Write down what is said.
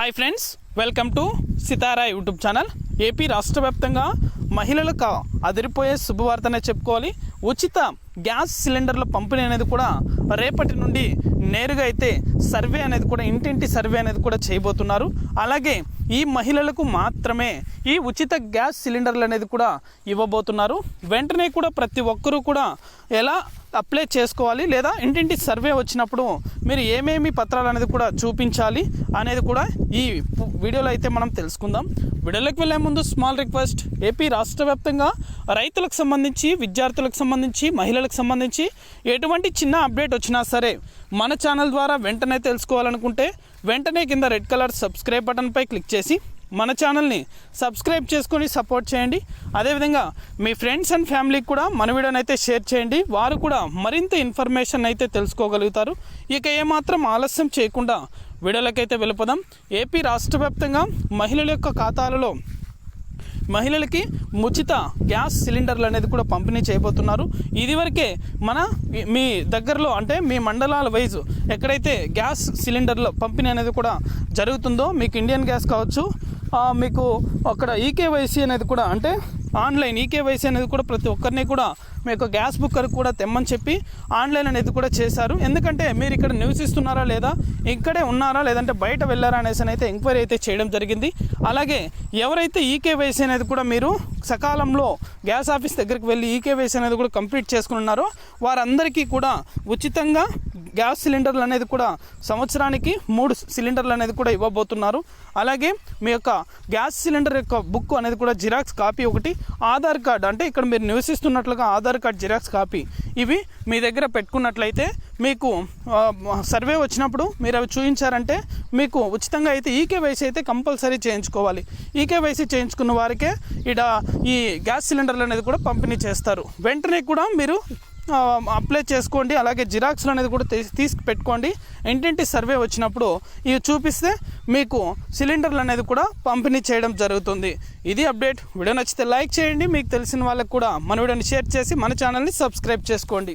Hi friends welcome to Sitara YouTube channel AP రాష్ట్ర వ్యాప్తంగా మహిళలకు అదిరిపోయే శుభవార్తనే చెప్పుకోవాలి. ఉచిత గ్యాస్ సిలిండర్ల పంపిణీ అనేది కూడా రేపటి నుండి నేరుగా అయితే సర్వే అనేది కూడా ఇంటింటి సర్వే అనేది కూడా చేయబోతున్నారు. అలాగే ఈ మహిళలకు మాత్రమే ఈ ఉచిత గ్యాస్ సిలిండర్లు అనేది కూడా ఇవ్వబోతున్నారు. వెంటనే కూడా ప్రతి ఒక్కరూ కూడా ఎలా అప్లై చేసుకోవాలి లేదా ఇంటింటి సర్వే వచ్చినప్పుడు మీరు ఏమేమి పత్రాలు అనేది కూడా చూపించాలి అనేది కూడా ఈ వీడియోలో అయితే మనం తెలుసుకుందాం. వీడియోలోకి వెళ్ళే ముందు స్మాల్ రిక్వెస్ట్ ఏపీ రాష్ట్ర వ్యాప్తంగా రైతులకు సంబంధించి విద్యార్థులకు సంబంధించి మహిళలకు సంబంధించి ఎటువంటి చిన్న అప్డేట్ వచ్చినా సరే మన ఛానల్ ద్వారా వెంటనే తెలుసుకోవాలనుకుంటే వెంటనే కింద రెడ్ కలర్ సబ్స్క్రైబ్ బటన్పై క్లిక్ చేసి మన ఛానల్ని సబ్స్క్రైబ్ చేసుకొని సపోర్ట్ చేయండి. అదేవిధంగా మీ ఫ్రెండ్స్ అండ్ ఫ్యామిలీకి కూడా మన వీడియోని అయితే షేర్ చేయండి. వారు కూడా మరింత ఇన్ఫర్మేషన్ అయితే తెలుసుకోగలుగుతారు. ఇక ఏమాత్రం ఆలస్యం చేయకుండా వీడియోలకైతే వెళ్ళిపోదాం. ఏపీ రాష్ట్ర వ్యాప్తంగా మహిళల యొక్క ఖాతాలలో మహిళలకి ఉచిత గ్యాస్ సిలిండర్లు అనేది కూడా పంపిణీ చేయబోతున్నారు. ఇదివరకే మన మీ దగ్గరలో అంటే మీ మండలాల వైజ్ ఎక్కడైతే గ్యాస్ సిలిండర్లు పంపిణీ అనేది కూడా జరుగుతుందో మీకు ఇండియన్ గ్యాస్ కావచ్చు మీకు అక్కడ ఈకేవైసీ అనేది కూడా అంటే ఆన్లైన్ ఈకేవైసీ అనేది కూడా ప్రతి ఒక్కరిని కూడా మీ యొక్క గ్యాస్ బుక్కర్ కూడా తెమ్మని చెప్పి ఆన్లైన్ అనేది కూడా చేశారు. ఎందుకంటే మీరు ఇక్కడ నివసిస్తున్నారా లేదా ఇక్కడే ఉన్నారా లేదంటే బయట వెళ్ళారా అనేసి అయితే ఎంక్వైరీ అయితే చేయడం జరిగింది. అలాగే ఎవరైతే ఈకేవైసీ అనేది కూడా మీరు సకాలంలో గ్యాస్ ఆఫీస్ దగ్గరికి వెళ్ళి ఈకేవైసీ అనేది కూడా కంప్లీట్ చేసుకుని ఉన్నారో వారందరికీ కూడా ఉచితంగా గ్యాస్ సిలిండర్లు అనేది కూడా సంవత్సరానికి మూడు సిలిండర్లు అనేది కూడా ఇవ్వబోతున్నారు. అలాగే మీ యొక్క గ్యాస్ సిలిండర్ యొక్క బుక్ అనేది కూడా జిరాక్స్ కాపీ ఒకటి ఆధార్ కార్డ్ అంటే ఇక్కడ మీరు నివసిస్తున్నట్లుగా ఆధార్ కార్డ్ జిరాక్స్ కాపీ ఇవి మీ దగ్గర పెట్టుకున్నట్లయితే మీకు సర్వే వచ్చినప్పుడు మీరు అవి చూపించారంటే మీకు ఉచితంగా అయితే ఈకేవైసీ అయితే కంపల్సరీ చేయించుకోవాలి. ఈకేవైసీ చేయించుకున్న వారికే ఇడ ఈ గ్యాస్ సిలిండర్లు అనేది కూడా పంపిణీ చేస్తారు. వెంటనే కూడా మీరు అప్లై చేసుకోండి. అలాగే జిరాక్స్లు అనేది కూడా తీసి తీసి పెట్టుకోండి ఇంటింటి సర్వే వచ్చినప్పుడు ఇవి చూపిస్తే మీకు సిలిండర్లు అనేది కూడా పంపిణీ చేయడం జరుగుతుంది. ఇది అప్డేట్. వీడియో నచ్చితే లైక్ చేయండి. మీకు తెలిసిన వాళ్ళకి కూడా మన వీడియోని షేర్ చేసి మన ఛానల్ని సబ్స్క్రైబ్ చేసుకోండి.